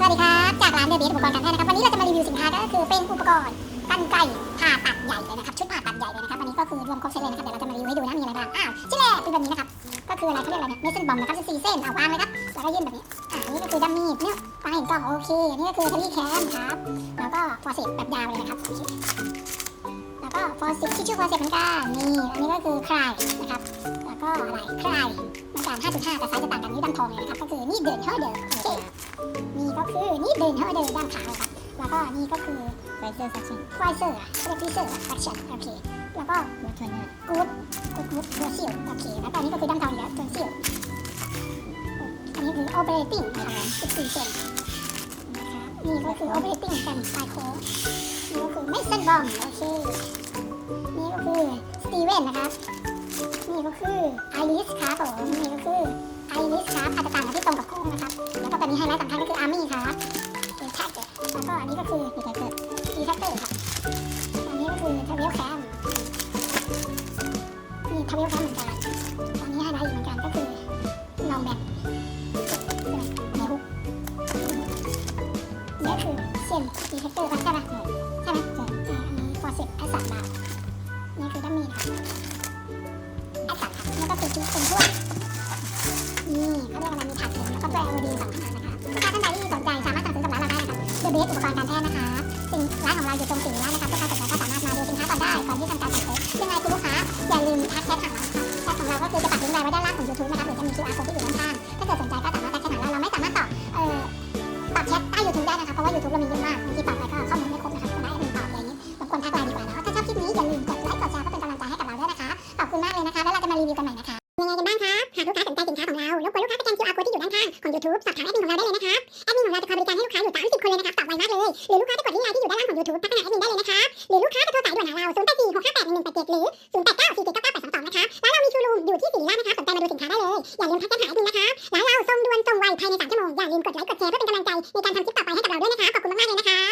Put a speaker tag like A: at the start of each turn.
A: สวัสดีครับ จากร้านเดอะเบสอุปกรณ์การแพทย์นะครับ วันนี้เราจะมารีวิวสินค้าก็คือเป็นอุปกรณ์กันไกรผ่าตัดใหญ่เลยนะครับ ชุดผ่าตัดใหญ่เลยนะครับ วันนี้ก็คือรวมครบเซตเลยนะครับ เดี๋ยวเราจะมารีวิวให้ดูนะมีอะไรบ้าง อ้าวชิ้นแรกเป็นแบบนี้นะครับ ก็คืออะไรเขาเรียกอะไรเนี่ยเมสเซนบอมนะครับ14เส้น เอาวางเลยครับ แล้วก็ยื่นแบบนี้ อ่าอันนี้ก็คือดัมมีดเนี่ยฟังเห็นกล้องโอเคนนี้ก็คือเทลี่แคมครับ แล้วก็ฟอร์เซปแบบยาวเลยนะครับแล้วก็ฟอร์เซปที่ชื่อฟอร์เซปเหมือนกันนี่อันนี้ก็คือคลายนะครับ แล้วก็อะไรคลายมือนกัน5.5แต่ไซส์จะต่างกันนี่ดำทองเลยนะครับ ก็คือนี่เดินเท่าเดิมโอเค นี่ก็คือนี่เดินเท่าเดินด้านขาวครับ แล้วก็นี่ก็คือไวเซอร์ซักชั่นไวเซอร์เรียกวิเซอร์ซักชั่นโอเค แล้วก็หัวทนเนอร์กูดกูดกูดหัวซิลโอเค แล้วตอนนี้ก็คือด้านทองอยู่แล้วทนซิลอันนี้คือ operating นะครับ14เซนนะครับนี่ก็คือ operating กันปลายโค้งนี่ก็คือไม่เส้นบอมโอเค นี่ก็คือสตีเวนนะครับ นี่ก็คือไอริสครับผมนี่ก็คือ อันนี้ก็คือดีแท็กเกอร์ดีแท็กเกอร์ครับอันนี้ก็คือทวิลแคมนี่ทวิลแคมเหมือนกันตอนนี้ไฮไลท์อีกเหมือนกันก็คือลองแบบในฮุกนี่คือเซนดีแท็กเกอร์ใช่ไหมใช่ไหมใช่อันนี้ฟอร์เซปแอสซัดดาวนี่คือดัมมี่ครับแอสซัดครับนี่ก็คือชุดเป็นพวกนี่เขาเรียกอะไรมีถักเข็มแล้วก็แบรนด์ดีสองอันห้าด ครับเดอเบสอุปกรณ์การแพทย์นะคะสินร้านของเราอยู่ตรงสี่ร้านนะครับลูกค้าสนใจก็สามารถมาดูสินค้าก่อนได้ก่อนที่ทำการสั่งซื้อยังไงคุณลูกค้าอย่าลืมทักแชทหาเรานะคะแชทของเราก็คือจะปักลิงก์ไว้ด้านล่างของ YouTube นะครับหรือจะมี QR code ที่อยู่ด้านข้างถ้าเกิดสนใจก็สามารถทักแชทหาเราเราไม่สามารถตอบเอ่อตอบแชทใต้ YouTube ได้นะคะเพราะว่า YouTube เรามีเยอะมากบางทีตอบไปก็ข้อมูลไม่ครบนะครับคุณได้แอดมินตอบอะไรอย่างนี้รบกวนทักไลน์ดีกว่าเนาะถ้าชอบคลิปนี้อย่าลืมกดไลค์กดแชร์เพื่อเป็นกำลังใจให้กับเราด้วยนะคะขอบคุณมากเลยนะคะแล้วเราจะมารีวิวกันใหม่นะคะยังไงกันบ้างครับหากลูกค้าสนใจสินค้าของเรารบกวนลูกค้าสแกน QR code ที่อยู่ด้านข้างของ YouTube สอบถามแอดมินของเราได้เลยนะครับแอดมินของเราจะคอยบริการให้ลูกค้าอยู่30คนเลยนะครับตอบ ไวมากเลย หรือลูกค้าไปกดลิงก์ไลน์ที่อยู่ด้านล่างของยูทูบทักมาหาแอดมินได้เลยนะคะ หรือลูกค้าจะโทรสายด่วนหาเรา 0 8 4 6 5 8 1 1 8 7 หรือ 0 8 9 4 7 9 9 8 2 2 นะคะ แล้วเรามีชูรูมอยู่ที่สีลานะคะ สนใจมาดูสินค้าได้เลย อย่าลืมทักแจ้งหาแอดมินนะคะ แล้วเราส่งด่วนส่งไวภายใน3ชั่วโมง อย่าลืมกดไลค์กดแชร์เพื่อเป็นกำลังใจในการทำคลิปต่อไปให้กับเราด้วยนะคะ ขอบคุณมากๆเลยนะคะ